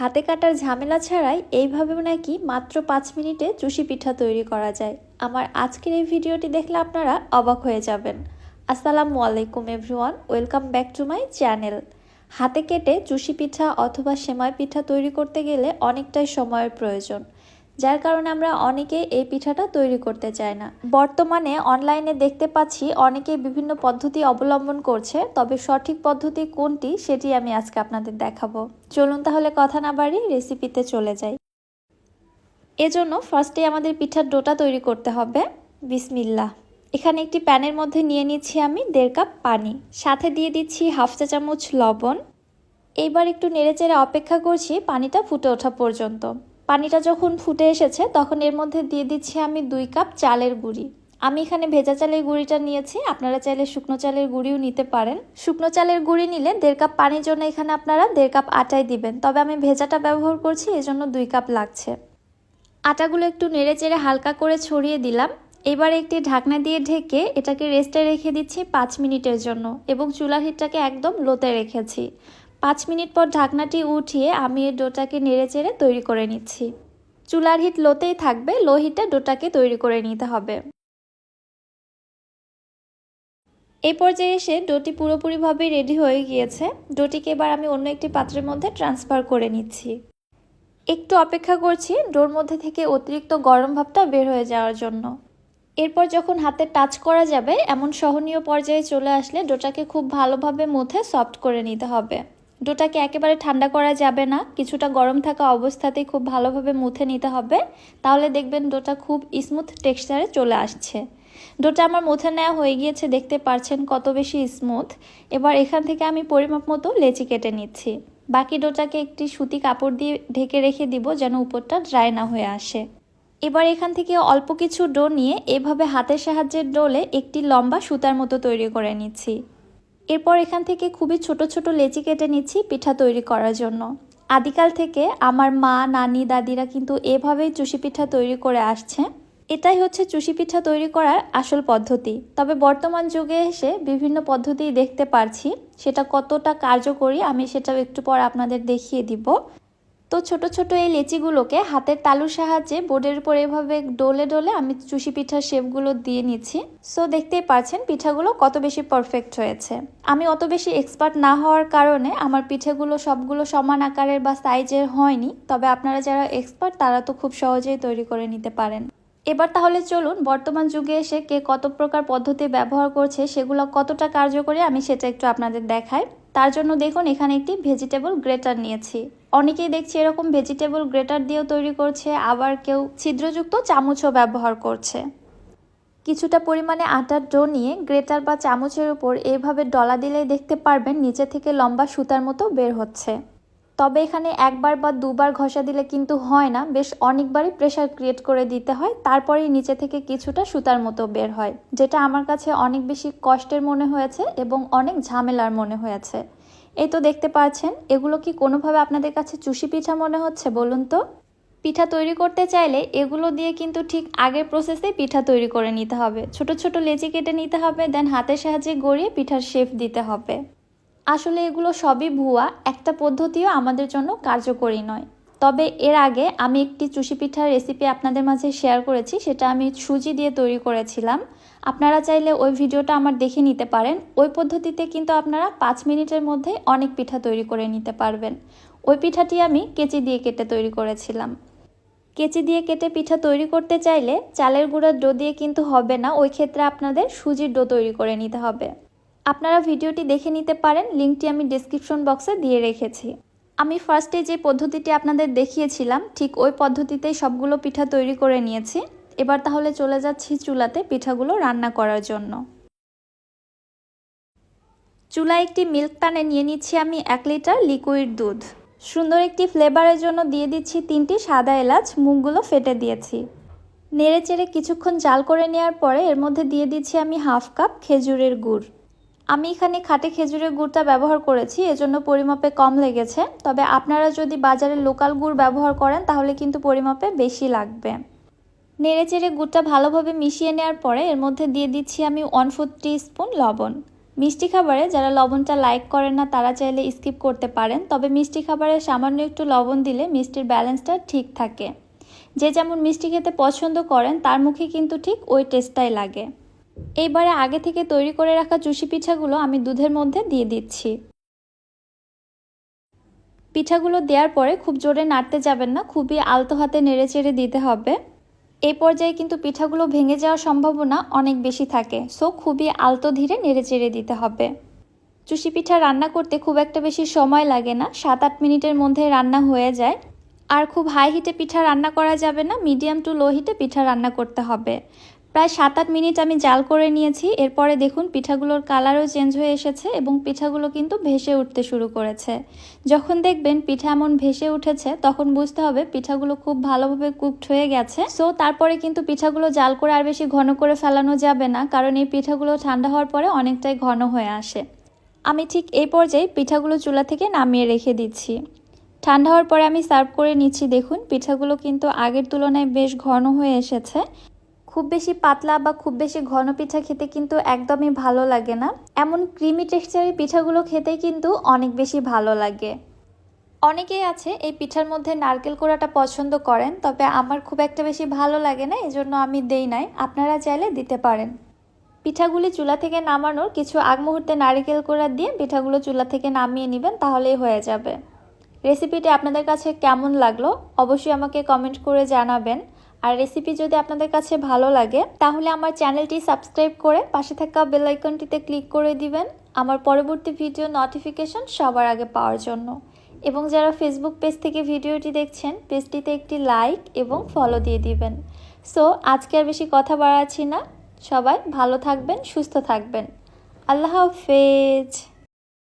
হাতে কাটার ঝামেলা ছাড়াই এইভাবে নাকি মাত্র পাঁচ মিনিটে চুষি পিঠা তৈরি করা যায়। আমার আজকের এই ভিডিওটি দেখলে আপনারা অবাক হয়ে যাবেন। আসসালামু আলাইকুম everyone, welcome back to my channel. হাতে কেটে চুষি পিঠা অথবা সেমাই পিঠা তৈরি করতে গেলে অনেকটাই সময়ের প্রয়োজন। যার কারণে আমরা অনেকে এই পিঠাটা তৈরি করতে চাই না। বর্তমানে অনলাইনে দেখতে পাচ্ছি অনেকেই বিভিন্ন পদ্ধতি অবলম্বন করছে, তবে সঠিক পদ্ধতি কোনটি সেটি আমি আজকে আপনাদের দেখাবো। চলুন তাহলে কথা না বাড়ি রেসিপিতে চলে যাই। এজন্য ফার্স্টে আমাদের পিঠার ডোটা তৈরি করতে হবে। বিসমিল্লা এখানে একটি প্যানের মধ্যে নিয়ে নিচ্ছি আমি দেড় কাপ পানি। সাথে দিয়ে দিচ্ছি হাফ চা চামচ লবণ। এইবার একটু নেড়েচেড়ে অপেক্ষা করছি পানিটা ফুটে ওঠা পর্যন্ত। পানিটা যখন ফুটে এসেছে, তখন এর মধ্যে দিয়ে দিচ্ছি আমি দুই কাপ চালের গুঁড়ি। আমি এখানে ভেজা চালের গুঁড়িটা নিয়েছি, আপনারা চাইলে শুকনো চালের গুঁড়িও নিতে পারেন। শুকনো চালের গুঁড়ি নিলে দেড় কাপ পানির জন্য এখানে আপনারা দেড় কাপ আটাই দিবেন। তবে আমি ভেজাটা ব্যবহার করছি, এজন্য দুই কাপ লাগছে। আটাগুলো একটু নেড়ে চেড়ে হালকা করে ছড়িয়ে দিলাম। এবার একটি ঢাকনা দিয়ে ঢেকে এটাকে রেস্টে রেখে দিচ্ছি পাঁচ মিনিটের জন্য এবং চুলার হিটটাকে একদম লোতে রেখেছি। পাঁচ মিনিট পর ঢাকনাটি উঠিয়ে আমি এর ডোটাকে নেড়ে চেড়ে তৈরি করে নিচ্ছি। চুলার হিট লোতেই থাকবে, লো হিটে ডোটাকে তৈরি করে নিতে হবে। এই পর্যায়ে এসে ডোটি পুরোপুরিভাবে রেডি হয়ে গিয়েছে। ডোটিকে এবার আমি অন্য একটি পাত্রের মধ্যে ট্রান্সফার করে নিচ্ছি। একটু অপেক্ষা করছি ডোর মধ্যে থেকে অতিরিক্ত গরম ভাবটা বের হয়ে যাওয়ার জন্য। এরপর যখন হাতে টাচ করা যাবে, এমন সহনীয় পর্যায়ে চলে আসলে ডোটাকে খুব ভালোভাবে মুথে সফট করে নিতে হবে। ডোটাকে একেবারে ঠান্ডা করা যাবে না, কিছুটা গরম থাকা অবস্থাতেই খুব ভালোভাবে মুথে নিতে হবে। তাহলে দেখবেন ডোটা খুব স্মুথ টেক্সচারে চলে আসছে। ডোটা আমার মুথে নেওয়া হয়ে গিয়েছে, দেখতে পারছেন কত বেশি স্মুথ এবার এখান থেকে আমি পরিমাপ মতো লেচি কেটে নিচ্ছি। বাকি ডোটাকে একটি সুতি কাপড় দিয়ে ঢেকে রেখে দিব যেন উপরটা ড্রাই না হয়ে আসে। এবার এখান থেকে অল্প কিছু ডো নিয়ে এভাবে হাতের সাহায্যে ডোলে একটি লম্বা সুতার মতো তৈরি করে নিচ্ছি। এরপর এখান থেকে খুবই ছোট ছোট লেচি কেটে নিচ্ছি পিঠা তৈরি করার জন্য। আদিকাল থেকে আমার মা, নানি, দাদিরা কিন্তু এভাবেই চুষি পিঠা তৈরি করে আসছে। এটাই হচ্ছে চুষি পিঠা তৈরি করার আসল পদ্ধতি। তবে বর্তমান যুগে এসে বিভিন্ন পদ্ধতি দেখতে পারছি। সেটা কতটা কার্যকরী আমি সেটাও একটু পর আপনাদের দেখিয়ে দিব। তো ছোট ছোট এই লেচিগুলোকে হাতের তালুর সাহায্যে বোর্ডের উপর এভাবে ডোলে ডোলে আমি চুষি পিঠার শেপগুলো দিয়ে নিচ্ছি। সো দেখতেই পাচ্ছেন পিঠাগুলো কত বেশি পারফেক্ট হয়েছে। আমি অত বেশি এক্সপার্ট না হওয়ার কারণে আমার পিঠেগুলো সবগুলো সমান আকারের বা সাইজের হয়নি, তবে আপনারা যারা এক্সপার্ট তারা তো খুব সহজেই তৈরি করে নিতে পারেন। এবার তাহলে চলুন, বর্তমান যুগে এসে কে কত প্রকার পদ্ধতি ব্যবহার করছে, সেগুলো কতটা কার্যকরী, আমি সেটা একটু আপনাদের দেখাই। তার জন্য দেখুন, এখানে একটি ভেজিটেবল গ্রেটার নিয়েছি। অনেকেই দেখছি এরকম ভেজিটেবল গ্রেটার দিয়েও তৈরি করছে, আবার কেউ ছিদ্রযুক্ত চামচও ব্যবহার করছে। কিছুটা পরিমাণে আটার ডো নিয়ে গ্রেটার বা চামচের উপর এইভাবে ডলা দিলেই দেখতে পারবেন নিচে থেকে লম্বা সুতার মতো বের হচ্ছে। তবে এখানে একবার বা দুবার ঘষা দিলে কিন্তু হয় না, বেশ অনেকবারই প্রেশার ক্রিয়েট করে দিতে হয়, তারপরেই নিচে থেকে কিছুটা সুতার মতো বের হয়, যেটা আমার কাছে অনেক বেশি কষ্টের মনে হয়েছে এবং অনেক ঝামেলার মনে হয়েছে। এই তো দেখতে পাচ্ছেন, এগুলো কি কোনোভাবে আপনাদের কাছে চুষি পিঠা মনে হচ্ছে বলুন তো? পিঠা তৈরি করতে চাইলে এগুলো দিয়ে কিন্তু ঠিক আগের প্রসেসে পিঠা তৈরি করে নিতে হবে। ছোট ছোট লেচি কেটে নিতে হবে দেন হাতের সাহায্যে গড়িয়ে পিঠার শেপ দিতে হবে। আসলে এগুলো সবই ভুয়া, একটা পদ্ধতিও আমাদের জন্য কার্যকরী নয়। তবে এর আগে আমি একটি চুষি পিঠার রেসিপি আপনাদের মাঝে শেয়ার করেছি, সেটা আমি সুজি দিয়ে তৈরি করেছিলাম। আপনারা চাইলে ওই ভিডিওটা আমার দেখে নিতে পারেন। ওই পদ্ধতিতে কিন্তু আপনারা পাঁচ মিনিটের মধ্যে অনেক পিঠা তৈরি করে নিতে পারবেন। ওই পিঠাটি আমি কেচি দিয়ে কেটে তৈরি করেছিলাম। কেচি দিয়ে কেটে পিঠা তৈরি করতে চাইলে চালের গুঁড়ার ডো দিয়ে কিন্তু হবে না, ওই ক্ষেত্রে আপনাদের সুজির ডো তৈরি করে নিতে হবে। আপনারা ভিডিওটি দেখে নিতে পারেন, লিঙ্কটি আমি ডিসক্রিপশন বক্সে দিয়ে রেখেছি। আমি ফার্স্টে যে পদ্ধতিটি আপনাদের দেখিয়েছিলাম, ঠিক ওই পদ্ধতিতেই সবগুলো পিঠা তৈরি করে নিয়েছি। এবার তাহলে চলে যাচ্ছি চুলাতে পিঠাগুলো রান্না করার জন্য। চুলায় একটি মিল্ক প্যানে নিয়ে নিচ্ছি আমি এক লিটার লিকুইড দুধ। সুন্দর একটি ফ্লেভারের জন্য দিয়ে দিচ্ছি তিনটি সাদা এলাচ মুখগুলো ফেটে দিয়েছি। নেড়ে চেড়ে কিছুক্ষণ জাল করে নেওয়ার পরে এর মধ্যে দিয়ে দিচ্ছি আমি হাফ কাপ খেজুরের গুড়। আমি এখানে খাটে খেজুরের গুড়টা ব্যবহার করেছি, এজন্য পরিমাপে কম লেগেছে। তবে আপনারা যদি বাজারে লোকাল গুড় ব্যবহার করেন, তাহলে কিন্তু পরিমাপে বেশি লাগবে। নেড়ে চেড়ে গুড়টা ভালোভাবে মিশিয়ে নেওয়ার পরে এর মধ্যে দিয়ে দিচ্ছি আমি ওয়ান ফোর স্পুন লবণ। মিষ্টি খাবারে যারা লবণটা লাইক করেন না, তারা চাইলে স্কিপ করতে পারেন। তবে মিষ্টি খাবারে সামান্য একটু লবণ দিলে মিষ্টির ব্যালেন্সটা ঠিক থাকে। যে যেমন মিষ্টি খেতে পছন্দ করেন, তার মুখে কিন্তু ঠিক ওই টেস্টটাই লাগে। এইবারে আগে থেকে তৈরি করে রাখা চুষি পিঠাগুলো আমি দুধের মধ্যে দিয়ে দিচ্ছি। পিঠাগুলো দেওয়ার পরে খুব জোরে নাড়তে যাবেন না, খুবই আলতো হাতে নেড়ে চেড়ে দিতে হবে। এই পর্যায়ে কিন্তু পিঠাগুলো ভেঙে যাওয়ার সম্ভাবনা অনেক বেশি থাকে, সো খুবই আলতো ধীরে নেড়ে চেড়ে দিতে হবে। চুষি পিঠা রান্না করতে খুব একটা বেশি সময় লাগে না, সাত আট মিনিটের মধ্যে রান্না হয়ে যায়। আর খুব হাই হিটে পিঠা রান্না করা যাবে না মিডিয়াম টু লো হিটে পিঠা রান্না করতে হবে। প্রায় সাত আট মিনিট আমি জাল করে নিয়েছি। এরপরে দেখুন, পিঠাগুলোর কালারও চেঞ্জ হয়ে এসেছে এবং পিঠাগুলো কিন্তু ভেসে উঠতে শুরু করেছে। যখন দেখবেন পিঠা এমন ভেসে উঠেছে, তখন বুঝতে হবে পিঠাগুলো খুব ভালোভাবে কুকড হয়ে গেছে। সো তারপরে কিন্তু পিঠাগুলো জাল করে আর বেশি ঘন করে ফেলানো যাবে না, কারণ এই পিঠাগুলো ঠান্ডা হওয়ার পরে অনেকটাই ঘন হয়ে আসে। আমি ঠিক এই পর্যায়ে পিঠাগুলো চুলা থেকে নামিয়ে রেখে দিচ্ছি। ঠান্ডা হওয়ার পরে আমি সার্ভ করে নিচ্ছি। দেখুন, পিঠাগুলো কিন্তু আগের তুলনায় বেশ ঘন হয়ে এসেছে। খুব বেশি পাতলা বা খুব বেশি ঘন পিঠা খেতে কিন্তু একদমই ভালো লাগে না। এমন ক্রিমি টেক্সচারের পিঠাগুলো খেতে কিন্তু অনেক বেশি ভালো লাগে। অনেকেই আছে এই পিঠার মধ্যে নারকেল কোড়াটা পছন্দ করেন, তবে আমার খুব একটা বেশি ভালো লাগে না, এজন্য আমি দেই নাই। আপনারা চাইলে দিতে পারেন। পিঠাগুলি চুলা থেকে নামানোর কিছু আগ মুহূর্তে নারকেল কোড়া দিয়ে পিঠাগুলো চুলা থেকে নামিয়ে নেবেন, তাহলেই হয়ে যাবে। রেসিপিটি আপনাদের কাছে কেমন লাগল, অবশ্যই আমাকে কমেন্ট করে জানাবেন। আর রেসিপি যদি আপনাদের কাছে ভালো লাগে, তাহলে আমার চ্যানেলটি সাবস্ক্রাইব করে পাশে থাকা বেল আইকনটিতে ক্লিক করে দিবেন। আমার পরবর্তী ভিডিও নোটিফিকেশন সবার আগে পাওয়ার জন্য। এবং যারা ফেসবুক পেজ থেকে ভিডিওটি দেখছেন পেজটিতে একটি লাইক এবং ফলো দিয়ে দিবেন। সো আজকে আর বেশি কথা বাড়াচ্ছি না। সবাই ভালো থাকবেন, সুস্থ থাকবেন। আল্লাহ হাফেজ।